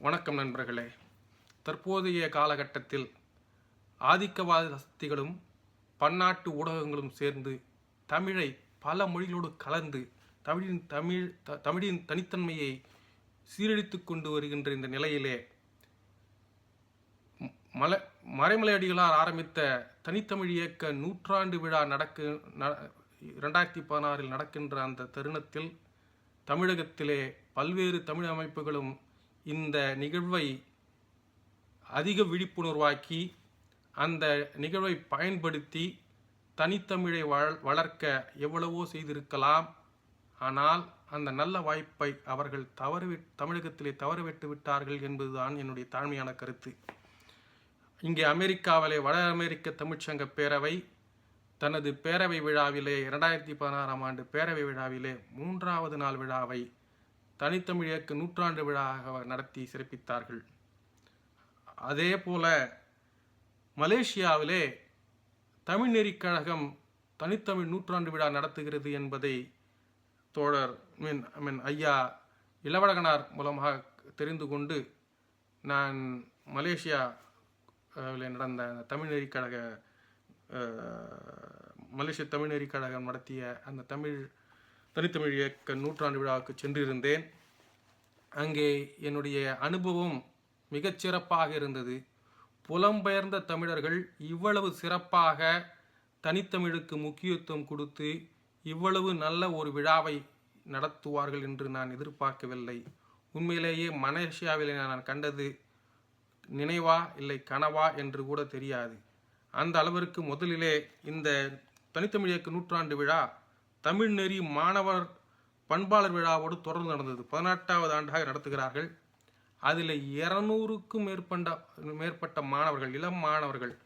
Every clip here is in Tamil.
வணக்கம் நண்பர்களே. தற்போதைய காலகட்டத்தில் ஆதிக்கவாத சக்திகளும் பன்னாட்டு ஊடகங்களும் சேர்ந்து தமிழை பல மொழிகளோடு கலந்து தமிழின் தமிழ் த- தமிழின் தனித்தன்மையை சீரழித்து கொண்டு வருகின்ற இந்த நிலையிலே மல மறைமலையடிகளார் ஆரம்பித்த தனித்தமிழ் இயக்க நூற்றாண்டு விழா நடக்கு ந இரண்டாயிரத்தி பதினாறில் நடக்கின்ற அந்த தருணத்தில் தமிழகத்திலே பல்வேறு தமிழ் அமைப்புகளும் இந்த நிகழ்வை அதிக விழிப்புணர்வாக்கி அந்த நிகழ்வை பயன்படுத்தி தனித்தமிழை வள- வளர்க்க எவ்வளவோ செய்திருக்கலாம். ஆனால் அந்த நல்ல வாய்ப்பை அவர்கள் தவறு தமிழகத்திலே தவறவிட்டு விட்டார்கள் என்பதுதான் என்னுடைய தாழ்மையான கருத்து. இங்கே அமெரிக்காவிலே வட அமெரிக்க தமிழ்ச்சங்க பேரவை தனது பேரவை விழாவிலே இரண்டாயிரத்தி பதினாறாம் ஆண்டு பேரவை விழாவிலே மூன்றாவது நாள் விழாவை தனித்தமிழ் இயக்க நூற்றாண்டு விழாவாக நடத்தி சிறப்பித்தார்கள். அதே போல மலேசியாவிலே தமிழ் நெறிக்கழகம் தனித்தமிழ் நூற்றாண்டு விழா நடத்துகிறது என்பதை தோழர் மீன் ஐ மீன் ஐயா இளவழகனார் மூலமாக தெரிந்து கொண்டு நான் மலேசியா நடந்த அந்த தமிழ் நெறிக்கழக மலேசிய தமிழ் நெறிக்கழகம் நடத்திய அந்த தமிழ் தனித்தமிழ் இயக்க நூற்றாண்டு விழாவுக்கு சென்றிருந்தேன். அங்கே என்னுடைய அனுபவம் மிகச்சிறப்பாக இருந்தது. புலம்பெயர்ந்த தமிழர்கள் இவ்வளவு சிறப்பாக தனித்தமிழுக்கு முக்கியத்துவம் கொடுத்து இவ்வளவு நல்ல ஒரு விழாவை நடத்துவார்கள் என்று நான் எதிர்பார்க்கவில்லை. உண்மையிலேயே மலேசியாவில் நான் கண்டது நினைவா இல்லை கனவா என்று கூட தெரியாது. அந்த அளவிற்கு முதலிலே இந்த தனித்தமிழ் இயக்க நூற்றாண்டு விழா தமிழ் நெறி மாணவர் பண்பாளர் விழாவோடு தொடர்ந்து நடந்தது. பதினெட்டாவது ஆண்டாக நடத்துகிறார்கள். அதில் இரநூறுக்கும் மேற்பட்ட மேற்பட்ட மாணவர்கள் இளம் மாணவர்கள்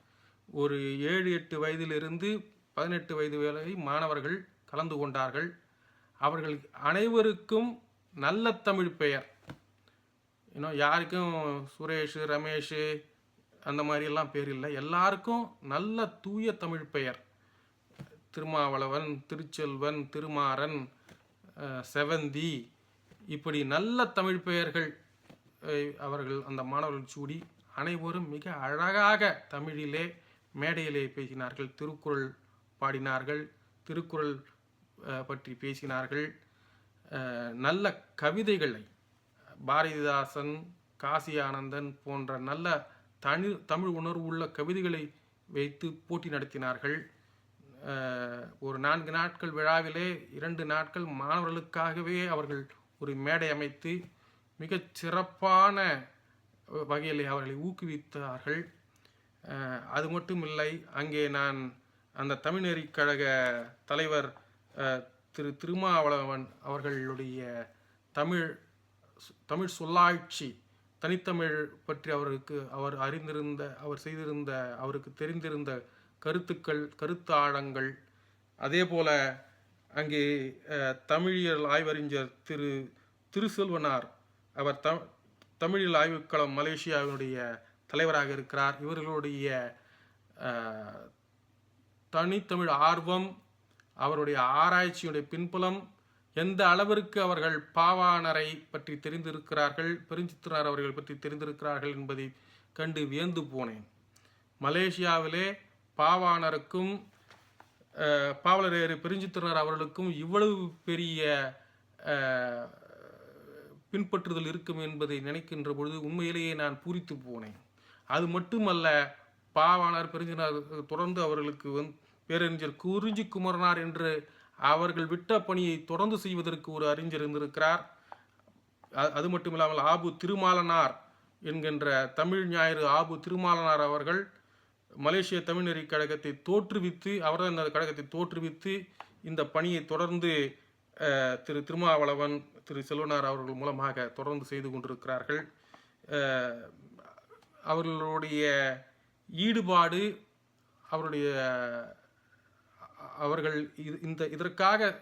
ஒரு ஏழு எட்டு வயதிலிருந்து பதினெட்டு வயது வரை மாணவர்கள் கலந்து கொண்டார்கள். அவர்கள் அனைவருக்கும் நல்ல தமிழ் பெயர். இன்னும் யாருக்கும் சுரேஷ் ரமேஷ் அந்த மாதிரியெல்லாம் பேர் இல்லை. எல்லாருக்கும் நல்ல தூய தமிழ் பெயர். திருமாவளவன் திருச்செல்வன் திருமாறன் செவந்தி இப்படி நல்ல தமிழ் பெயர்கள் அவர்கள் அந்த மாணவர்கள் சூடி அனைவரும் மிக அழகாக தமிழிலே மேடையிலே பேசினார்கள். திருக்குறள் பாடினார்கள். திருக்குறள் பற்றி பேசினார்கள். நல்ல கவிதைகளை பாரதிதாசன் காசி ஆனந்தன் போன்ற நல்ல தனி தமிழ் உணர்வு உள்ள கவிதைகளை வைத்து போட்டி நடத்தினார்கள். ஒரு நான்கு நாட்கள் விழாவிலே இரண்டு நாட்கள் மாணவர்களுக்காகவே அவர்கள் ஒரு மேடை அமைத்து மிகச் சிறப்பான வகையில் அவர்களை ஊக்குவித்தார்கள். அது மட்டும் இல்லை அங்கே நான் அந்த தமிழ்நெறி கழக தலைவர் திரு திருமாவளவன் அவர்களுடைய தமிழ் தமிழ் சொல்லாட்சி தனித்தமிழ் பற்றி அவருக்கு அவர் அறிந்திருந்த அவர் செய்திருந்த அவருக்கு தெரிந்திருந்த கருத்துக்கள் கருத்தாழங்கள் அதே போல அங்கே தமிழியல் ஆய்வறிஞர் திரு திருசெல்வனார். அவர் த தமிழில் ஆய்வுக்களம் மலேசியாவினுடைய தலைவராக இருக்கிறார். இவர்களுடைய தனித்தமிழ் ஆர்வம் அவருடைய ஆராய்ச்சியுடைய பின்புலம் எந்த அளவிற்கு அவர்கள் பாவாணரை பற்றி தெரிந்திருக்கிறார்கள் பெருஞ்சித்திரனார் அவர்கள் பற்றி தெரிந்திருக்கிறார்கள் என்பதை கண்டு வியந்து போனேன். மலேசியாவிலே பாவாணருக்கும் பாவலரேறு பெருஞ்சித்திரனார் அவர்களுக்கும் இவ்வளவு பெரிய பின்பற்றுதல் இருக்கும் என்பதை நினைக்கின்ற பொழுது உண்மையிலேயே நான் பூரித்து போனேன். அது மட்டுமல்ல பாவாணர் பெருஞ்சினார் தொடர்ந்து அவர்களுக்கு வந்து பேரறிஞர் குறிஞ்சி குமரனார் என்று அவர்கள் விட்ட பணியை தொடர்ந்து செய்வதற்கு ஒரு அறிஞர் இருந்திருக்கிறார். அது மட்டும் இல்லாமல் ஆபு திருமாலனார் என்கின்ற தமிழ் ஞாயிறு ஆபு திருமாலனார் அவர்கள் மலேசிய தமிழ்நெறி கழகத்தை தோற்றுவித்து அவர்தான் இந்த கழகத்தை தோற்றுவித்து இந்த பணியை தொடர்ந்து திரு திருமாவளவன் திரு செல்வனார் அவர்கள் மூலமாக தொடர்ந்து செய்து கொண்டிருக்கிறார்கள். அவர்களுடைய ஈடுபாடு அவருடைய அவர்கள் இது இந்த இதற்காக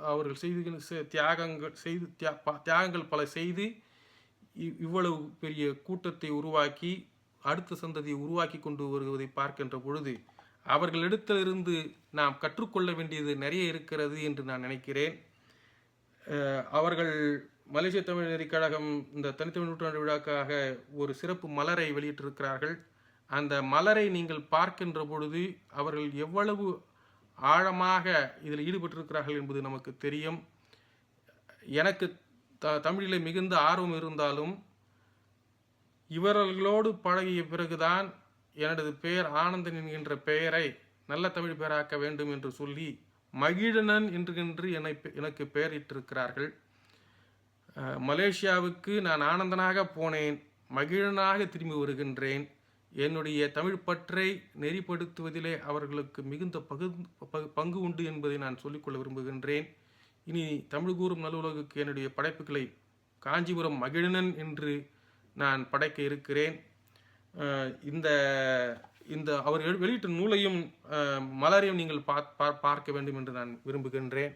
அவர்கள் செய்து தியாகங்கள் செய்து தியா- ப- தியாகங்கள் பல செய்து இவ்வளவு பெரிய கூட்டத்தை உருவாக்கி அடுத்த சந்ததியை உருவாக்கி கொண்டு வருவதை பார்க்கின்ற பொழுது அவர்களிடத்திலிருந்து நாம் கற்றுக்கொள்ள வேண்டியது நிறைய இருக்கிறது என்று நான் நினைக்கிறேன். அவர்கள் மலேசிய தமிழ் நெறிக்கழகம் கழகம் இந்த தனித்தமிழ் நூற்றாண்டு விழாக்காக ஒரு சிறப்பு மலரை வெளியிட்டிருக்கிறார்கள். அந்த மலரை நீங்கள் பார்க்கின்ற பொழுது அவர்கள் எவ்வளவு ஆழமாக இதில் ஈடுபட்டிருக்கிறார்கள் என்பது நமக்கு தெரியும். எனக்கு த தமிழிலே மிகுந்த ஆர்வம் இருந்தாலும் இவர்களோடு பழகிய பிறகுதான் எனது பெயர் ஆனந்தன் என்கின்ற பெயரை நல்ல தமிழ் பெயராக்க வேண்டும் என்று சொல்லி மகிழனன் என்று என்னை எனக்கு பெயரிட்டிருக்கிறார்கள். மலேசியாவுக்கு நான் ஆனந்தனாக போனேன் மகிழனாக திரும்பி வருகின்றேன். என்னுடைய தமிழ் பற்றை நெறிப்படுத்துவதிலே அவர்களுக்கு மிகுந்த பகு ப- பங்கு உண்டு என்பதை நான் சொல்லிக்கொள்ள விரும்புகின்றேன். இனி தமிழ் கூறும் நல்லுலகுக்கு என்னுடைய படைப்புகளை காஞ்சிபுரம் மகிழனன் என்று நான் படைக்க இருக்கிறேன். இந்த இந்த அவர் வெளியிட்ட நூலையும் மலரையும் நீங்கள் பார்க்க வேண்டும் என்று நான் விரும்புகின்றேன்.